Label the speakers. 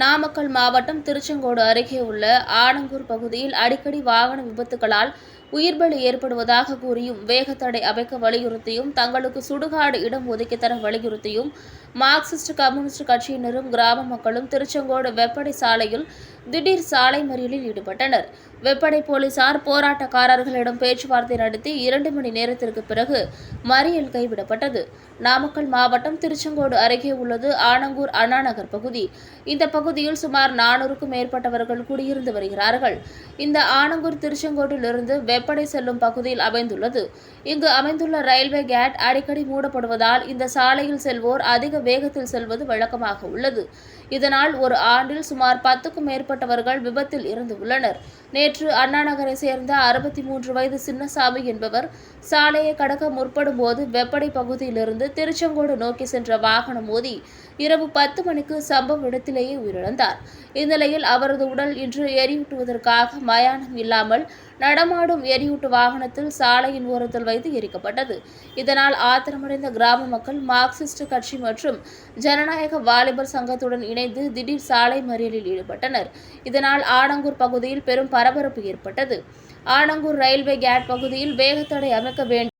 Speaker 1: நாமக்கல் மாவட்டம் திருச்செங்கோடு அருகே உள்ள ஆனங்கூர் பகுதியில் அடிக்கடி வாகன விபத்துகளால் உயிர்பலி ஏற்படுவதாக கூறியும் வேகத்தடை அமைக்க வலியுறுத்தியும் தங்களுக்கு சுடுகாடு இடம் ஒதுக்கி தர வலியுறுத்தியும் மார்க்சிஸ்ட் கம்யூனிஸ்ட் கட்சியினரும் கிராம மக்களும் திருச்செங்கோடு வெப்படை சாலையில் திடீர் சாலை மறியலில் ஈடுபட்டனர். வெப்படை போலீசார் போராட்டக்காரர்களிடம் பேச்சுவார்த்தை நடத்தி இரண்டு மணி நேரத்திற்கு பிறகு மறியல் கைவிடப்பட்டது. நாமக்கல் மாவட்டம் திருச்செங்கோடு அருகே உள்ளது ஆனங்கூர் அண்ணாநகர் பகுதி. இந்த பகுதியில் சுமார் நானூறுக்கும் மேற்பட்டவர்கள் குடியிருந்து வருகிறார்கள். இந்த ஆனங்கூர் திருச்செங்கோட்டிலிருந்து வெப்படை செல்லும் பகுதியில் அமைந்துள்ளது. இங்கு அமைந்துள்ள ரயில்வே கேட் அடிக்கடி மூடப்படுவதால் இந்த சாலையில் செல்வோர் அதிக வேகத்தில் செல்வது வழக்கமாக உள்ளது. இதனால் ஒரு ஆண்டில் சுமார் பத்துக்கும் மேற்பட்டவர்கள் விபத்தில் இறந்து உள்ளனர். நேற்று அண்ணாநகரை சேர்ந்த அறுபத்தி மூன்று வயது சின்னசாமி என்பவர் சாலையை கடக்க முற்படும் போது வெப்படை பகுதியிலிருந்து திருச்செங்கோடு நோக்கி சென்ற வாகனம் மோதி இரவு பத்து மணிக்கு சம்பவ இடத்திலேயே உயிரிழந்தார். இந்நிலையில் அவரது உடல் இன்று எரியூட்டுவதற்காக மயானம் இல்லாமல் நடமாடும் எரியூட்டு வாகனத்தில் சாலையின் ஓரத்தில் வைத்து எரிக்கப்பட்டது. இதனால் ஆத்திரமடைந்த கிராம மக்கள் மார்க்சிஸ்ட் கட்சி மற்றும் ஜனநாயக வாலிபர் சங்கத்துடன் இணைந்து திடீர் சாலை மறியலில் ஈடுபட்டனர். இதனால் ஆனங்கூர் பகுதியில் பெரும் பரபரப்பு ஏற்பட்டது. ஆனங்கூர் ரயில்வே கேட் பகுதியில் வேகத்தடை அமைக்க வேண்டும்